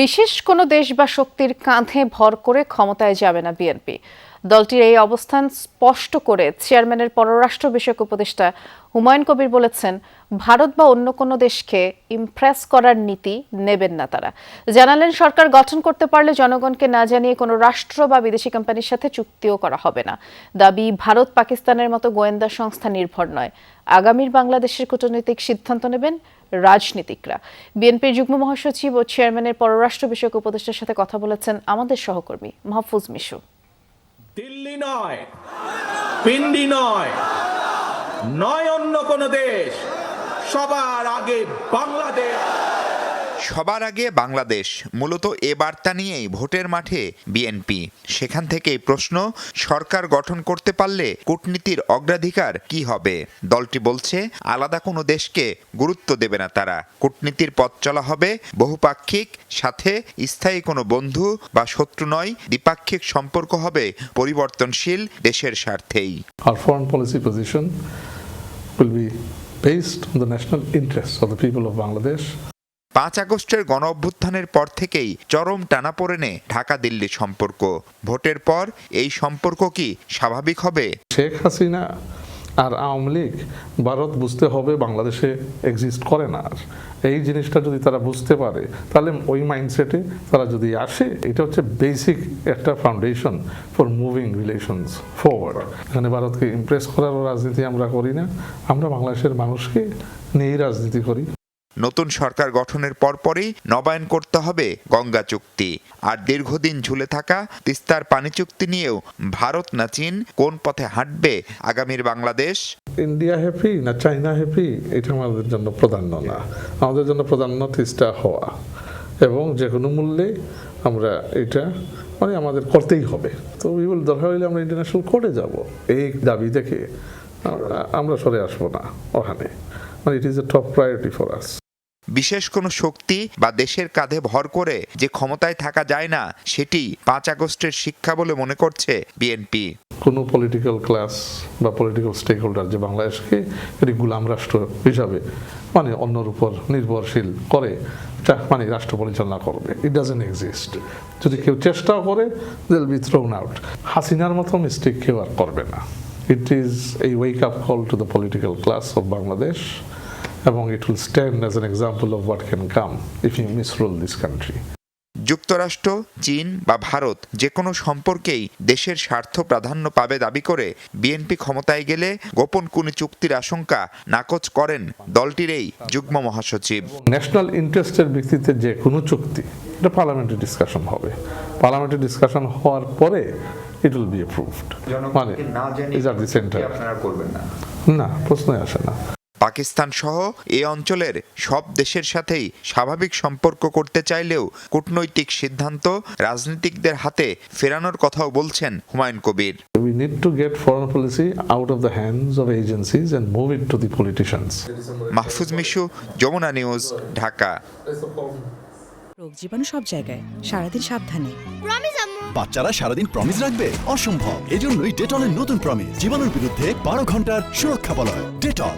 বিশেষ কোনো দেশ বা শক্তির কাঁধে ভর করে ক্ষমতায় যাবে না বিএনপি। দলটির এই অবস্থান স্পষ্ট করে চেয়ারম্যানের পররাষ্ট্র বিষয়ক উপদেষ্টা হুমায়ুন কবির বলেছেন, ভারত বা অন্য কোনো দেশকে ইমপ্রেস করার নীতি নেবেন না তারা। জানালেন, সরকার গঠন করতে পারলে জনগণকে না জানিয়ে কোনো রাষ্ট্র বা বিদেশি কোম্পানির সাথে চুক্তিও করা হবে না। দাবি, ভারত পাকিস্তানের মতো গোয়েন্দা সংস্থা নির্ভর নয়। আগামীর বাংলাদেশের কূটনৈতিক সিদ্ধান্ত নেবেন রাজনীতিকরা। বিএনপির যুগ্ম মহাসচিব ও চেয়ারম্যানের পররাষ্ট্র বিষয়ক উপদেষ্টার সাথে কথা বলেছেন আমাদের সহকর্মী মাহফুজ মিশু। দিল্লি নয়, পিন্ডি নয় নয় অন্য কোন দেশ, সবার আগে বাংলাদেশ। সবার আগে বাংলাদেশ, মূলত এ বার্তা নিয়েই ভোটের মাঠে বিএনপি সেখান থেকেই প্রশ্ন, সরকার গঠন করতে পারলে কূটনীতির অগ্রাধিকার কি হবে? দলটি বলছে, আলাদা কোনো দেশকে গুরুত্ব দেবে না তারা। কূটনীতির পথ চলা হবে বহুপাক্ষিক, সাথে স্থায়ী কোনো বন্ধু বা শত্রু নয়, দ্বিপাক্ষিক সম্পর্ক হবে পরিবর্তনশীল দেশের স্বার্থেই। Based on the national interests of the people of Bangladesh. পাঁচ আগস্টের গণ অভ্যুত্থানের পর থেকেই চরম টানাপোড়েনে ঢাকা দিল্লি সম্পর্ক। ভোটের পর এই সম্পর্ক কি স্বাভাবিক হবে? শেখ হাসিনা আর আওয়ামী লীগ, ভারত বুঝতে হবে বাংলাদেশে এক্সিস্ট করে না আর। এই জিনিসটা যদি তারা বুঝতে পারে, তাহলে ওই মাইন্ডসেটে তারা যদি আসে, এটা হচ্ছে বেসিক একটা foundation for moving relations forward এখানে ভারতকে ইমপ্রেস করার রাজনীতি আমরা করি না, আমরা বাংলাদেশের মানুষকে নিয়েই রাজনীতি করি। নতুন সরকার গঠনের পরপরই নবায়ন করতে হবে গঙ্গা চুক্তি। আর দীর্ঘদিন ঝুলে থাকা তিস্তার পানি চুক্তি নিয়েও ভারত না চীন কোন পথে হাঁটবে আগামীর বাংলাদেশ? ইন্ডিয়া হ্যাপি না চাইনা হ্যাপি এটা আমাদের জন্য প্রাধান্য না। আমাদের জন্য প্রাধান্য তিস্তা হওয়া। এবং যে কোনো মূল্যে আমরা এটা মানে আমাদের করতেই হবে। তো উই উইল দরকার হইলে আমরা ইন্টারন্যাশনাল কোর্টে যাব। এই দাবি দেখে আমরা- আমরা সরে আসব না। ওখানে। মানে it is a top priority for us বিশেষ কোনো শক্তি বা দেশের কাঁধে ভর করে যে ক্ষমতায় থাকা যায় না, সেটি পাঁচ আগস্টের শিক্ষা বলে মনে করছে বিএনপি। কোনো পলিটিক্যাল ক্লাস বা পলিটিক্যাল স্টেক হোল্ডার যে বাংলাদেশকে একটি গুলাম রাষ্ট্র হিসাবে মানে অন্যর উপর নির্ভরশীল করে মানে রাষ্ট্র পরিচালনা করবে। ইট ডাজেন্ট এক্সিস্ট যদি কেউ চেষ্টাও করে দেল বি থ্রোন আউট হাসিনার মতো মিস্টেক কেউ আর করবে না। ইট ইজ এই wake up call to the political class of Bangladesh এবং it will stand as an example of what can come if you misrule this country যুক্তরাষ্ট্র চীন বা ভারত যে কোনো সম্পর্কেই দেশের স্বার্থ প্রাধান্য পাবে দাবি করে বিএনপি ক্ষমতায় গেলে গোপন কোনো চুক্তির আশঙ্কা নাকচ করেন দলটির এই যুগ্ম মহাসচিব। ন্যাশনাল ইন্টারেস্টের ভিত্তিতে যে কোনো চুক্তি এটা পার্লামেন্টারি ডিসকাশন হবে। পার্লামেন্টারি ডিসকাশন হওয়ার পরে ইট উইল বি অ্যাপ্রুভড মানে ইজ আর দি সেন্টার না প্রশ্নই আসে না। পাকিস্তান সহ এ অঞ্চলের সব দেশের সাথেই স্বাভাবিক সম্পর্ক করতে চাইলেও কূটনৈতিক সিদ্ধান্ত রাজনীতিকদের হাতে ফেরানোর কথাও বলছেন Humayun Kabir. We need to get foreign policy out of the hands of agencies and move it to the politicians. Mahfuz Mishu Jamuna news Dhaka. রোগ জীবাণু সব জায়গায় সারাদিন সাবধানে। বাচ্চারা সারাদিন প্রমিস রাখবে? অসম্ভব। এজন্যই ডেটলের নতুন প্রমিস জীবাণুর বিরুদ্ধে বারো ঘণ্টার সুরক্ষা বলয়। ডেটল